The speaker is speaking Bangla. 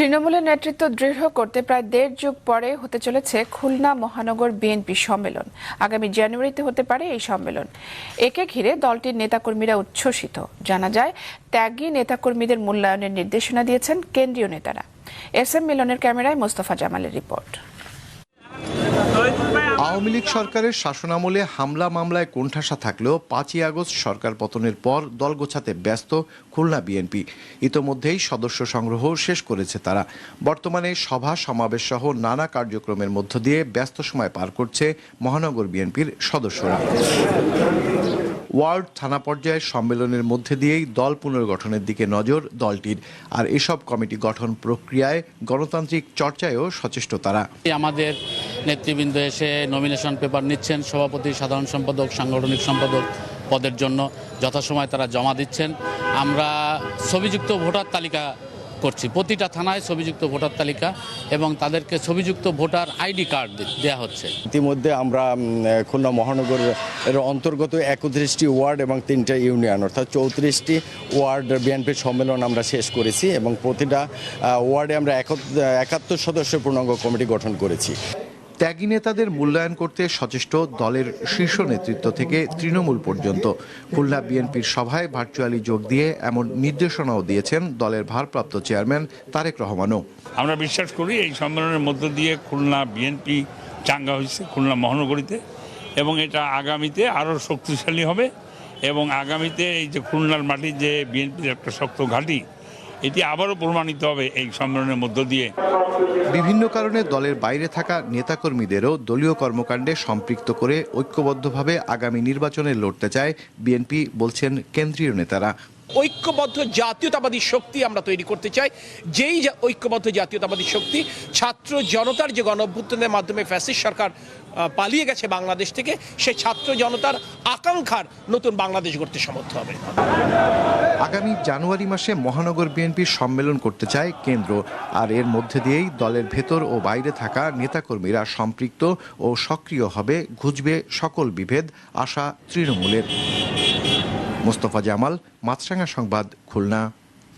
তৃণমূলের নেতৃত্ব দৃঢ় করতে প্রায় দেড় যুগ পরে হতে চলেছে খুলনা মহানগর বিএনপি সম্মেলন। আগামী জানুয়ারিতে হতে পারে এই সম্মেলন। একে ঘিরে দলটির নেতাকর্মীরা উচ্ছ্বসিত। জানা যায়, ত্যাগী নেতাকর্মীদের মূল্যায়নের নির্দেশনা দিয়েছেন কেন্দ্রীয় নেতারা। এস এম মিলনের ক্যামেরায় মোস্তফা জামালের রিপোর্ট। আওয়ামী লীগ সরকারের শাসনামলে হামলা মামলায় কোণঠাসা থাকলেও পাঁচই আগস্ট সরকার পতনের পর দল গোছাতে ব্যস্ত খুলনা বিএনপি। ইতোমধ্যেই সদস্য সংগ্রহ শেষ করেছে তারা। বর্তমানে সভা, সমাবেশ সহ নানা কার্যক্রমের মধ্য দিয়ে ব্যস্ত সময় পার করছে মহানগর বিএনপির সদস্যরা। ওয়ার্ড থানা পর্যায়ে সম্মেলনের মধ্যে দিয়েই দল পুনর্গঠনের দিকে নজর দলটির। আর এসব কমিটি গঠন প্রক্রিয়ায় গণতান্ত্রিক চর্চায়ও সচেষ্ট তারা। আমাদের নেতৃবৃন্দ এসে নমিনেশন পেপার নিচ্ছেন। সভাপতি, সাধারণ সম্পাদক, সাংগঠনিক সম্পাদক পদের জন্য যথাসময় তারা জমা দিচ্ছেন। আমরা ছবিযুক্ত ভোটার তালিকা করছি। প্রতিটা থানায় ছবিযুক্ত ভোটার তালিকা এবং তাদেরকে ছবিযুক্ত ভোটার আইডি কার্ড দেওয়া হচ্ছে। ইতিমধ্যে আমরা খুলনা মহানগর এর অন্তর্গত একত্রিশটি ওয়ার্ড এবং তিনটা ইউনিয়ন, অর্থাৎ চৌত্রিশটি ওয়ার্ড বিএনপির সম্মেলন আমরা শেষ করেছি এবং প্রতিটা ওয়ার্ডে আমরা একত- একাত্তর সদস্য পূর্ণাঙ্গ কমিটি গঠন করেছি। ত্যাগী নেতাদের মূল্যায়ন করতে সচেষ্ট দলের শীর্ষ নেতৃত্ব থেকে তৃণমূল পর্যন্ত। খুলনা বিএনপির সভায় ভার্চুয়ালি যোগ দিয়ে এমন নির্দেশনাও দিয়েছেন দলের ভারপ্রাপ্ত চেয়ারম্যান তারেক রহমানও। আমরা বিশ্বাস করি এই সম্মেলনের মধ্য দিয়ে খুলনা বিএনপি চাঙ্গা হয়েছে, খুলনা মহানগরীতে। এবং এটা আগামীতে আরও শক্তিশালী হবে এবং আগামীতে এই যে খুলনার মাটির যে বিএনপির একটা শক্ত ঘাঁটি এটি আবারও প্রমাণিত হবে এই সম্মেলনের মধ্য দিয়ে। বিভিন্ন কারণে দলের বাইরে থাকা নেতাকর্মীদেরও দলীয় কর্মকাণ্ডে সম্পৃক্ত করে ঐক্যবদ্ধভাবে আগামী নির্বাচনে লড়তে চায় বিএনপি, বলছেন কেন্দ্রীয় নেতারা। ঐক্যবদ্ধ জাতীয়তাবাদী শক্তি আমরা তৈরি করতে চাই। যেই ঐক্যবদ্ধ জাতীয়তাবাদী শক্তি ছাত্র জনতার যে গণ মাধ্যমে ফ্যাসিস্ট সরকার পালিয়ে গেছে বাংলাদেশ থেকে, সে ছাত্র জনতার আকাঙ্ক্ষার নতুন বাংলাদেশ গড়তে সমর্থ হবে। আগামী জানুয়ারি মাসে মহানগর বিএনপির সম্মেলন করতে চায় কেন্দ্র। আর এর মধ্যে দিয়েই দলের ভেতর ও বাইরে থাকা নেতাকর্মীরা সম্পৃক্ত ও সক্রিয় হবে, ঘুচবে সকল বিভেদ, আশা তৃণমূলের। মোস্তফা জামাল মাছরাঙা সংবাদ খুলনা।